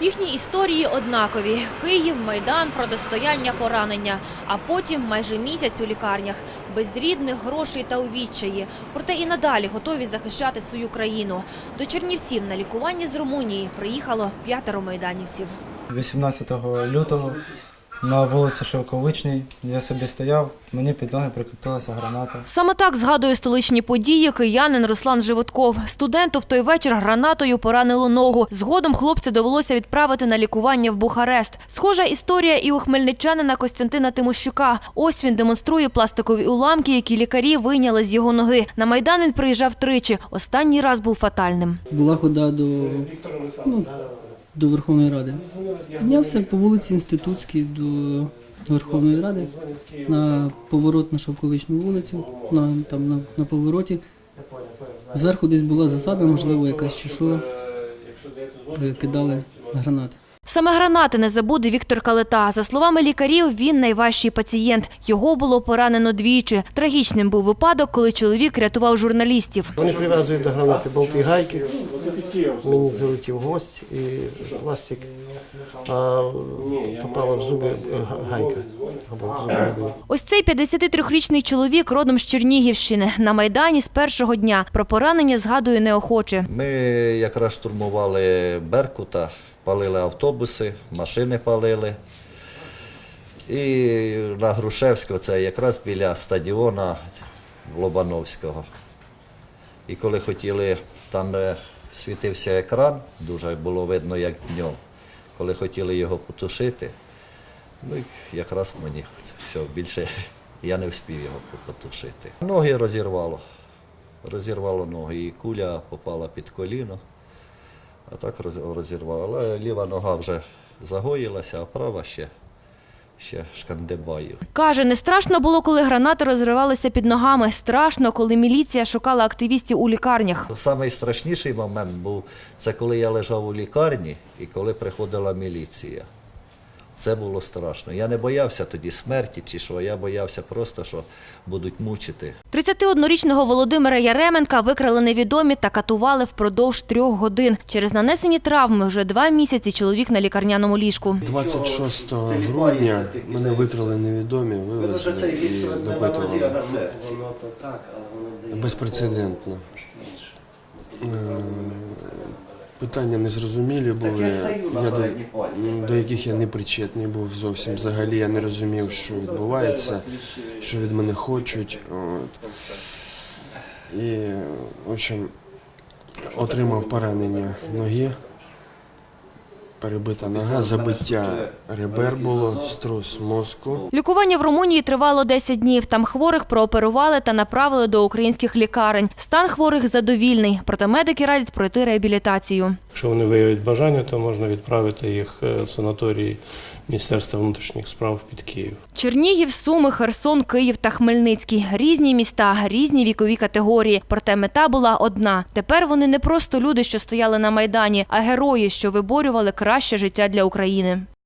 Їхні історії однакові: Київ, майдан, протистояння, поранення. А потім майже місяць у лікарнях без рідних грошей та у відчаї. Проте і надалі готові захищати свою країну. До Чернівців на лікування з Румунії приїхало п'ятеро майданівців. 18 лютого на вулиці Шовковичній я собі стояв, мені під ноги прикотилася граната. Саме так згадує столичні події киянин Руслан Животков. Студенту в той вечір гранатою поранило ногу. Згодом хлопця довелося відправити на лікування в Бухарест. Схожа історія і у хмельничанина Костянтина Тимощука. Ось він демонструє пластикові уламки, які лікарі вийняли з його ноги. На майдан він приїжджав тричі. Останній раз був фатальним. Була хода до, ну, до Верховної Ради. Піднявся по вулиці Інститутській до Верховної Ради на поворот на Шовковичну вулицю, на, там, на, на повороті. Зверху десь була засада, можливо, якась чи що, е, кидали гранати. Саме гранати не забуде Віктор Калета. За словами лікарів, він найважчий пацієнт. Його було поранено двічі. Трагічним був випадок, коли чоловік рятував журналістів. Вони прив'язують до гранати болти гайки. Мені залетів гость і пластик, а попала в зуби гайка. Або в зуби. Ось цей 53-річний чоловік родом з Чернігівщини. На Майдані з першого дня. Про поранення згадує неохоче. Ми якраз штурмували Беркута, палили автобуси, машини палили. І на Грушевського, це якраз біля стадіона Лобановського. І коли хотіли, там е, світився екран, дуже було видно, як днем. Коли хотіли його потушити, ну якраз мені все більше я не встиг його потушити. Ноги розірвало. Розірвало ноги, і куля попала під коліно, а так роз- розірвало. Але ліва нога вже загоїлася, а права ще, ще шкандибаю. Каже, не страшно було, коли гранати розривалися під ногами. Страшно, коли міліція шукала активістів у лікарнях. Найстрашніший страшніший момент був це коли я лежав у лікарні і коли приходила міліція. Це було страшно. Я не боявся тоді смерті чи що, я боявся просто, що будуть мучити. 31-річного Володимира Яременка викрали невідомі та катували впродовж трьох годин. Через нанесені травми вже два місяці чоловік на лікарняному ліжку. 26 грудня мене викрали невідомі, вивезли і допитували. Безпрецедентно. Е, Питання незрозумілі були, я до, до яких я не причетний був зовсім. Взагалі я не розумів, що відбувається, що від мене хочуть. От. І, в общем, отримав поранення ноги, перебита нога, забиття ребер було, струс мозку. Лікування в Румунії тривало 10 днів. Там хворих прооперували та направили до українських лікарень. Стан хворих задовільний, проте медики радять пройти реабілітацію. Якщо вони виявлять бажання, то можна відправити їх е, в санаторії Міністерства внутрішніх справ під Київ. Чернігів, Суми, Херсон, Київ та Хмельницький різні міста, різні вікові категорії. Проте мета була одна. Тепер вони не просто люди, що стояли на майдані, а герої, що виборювали краще життя для України.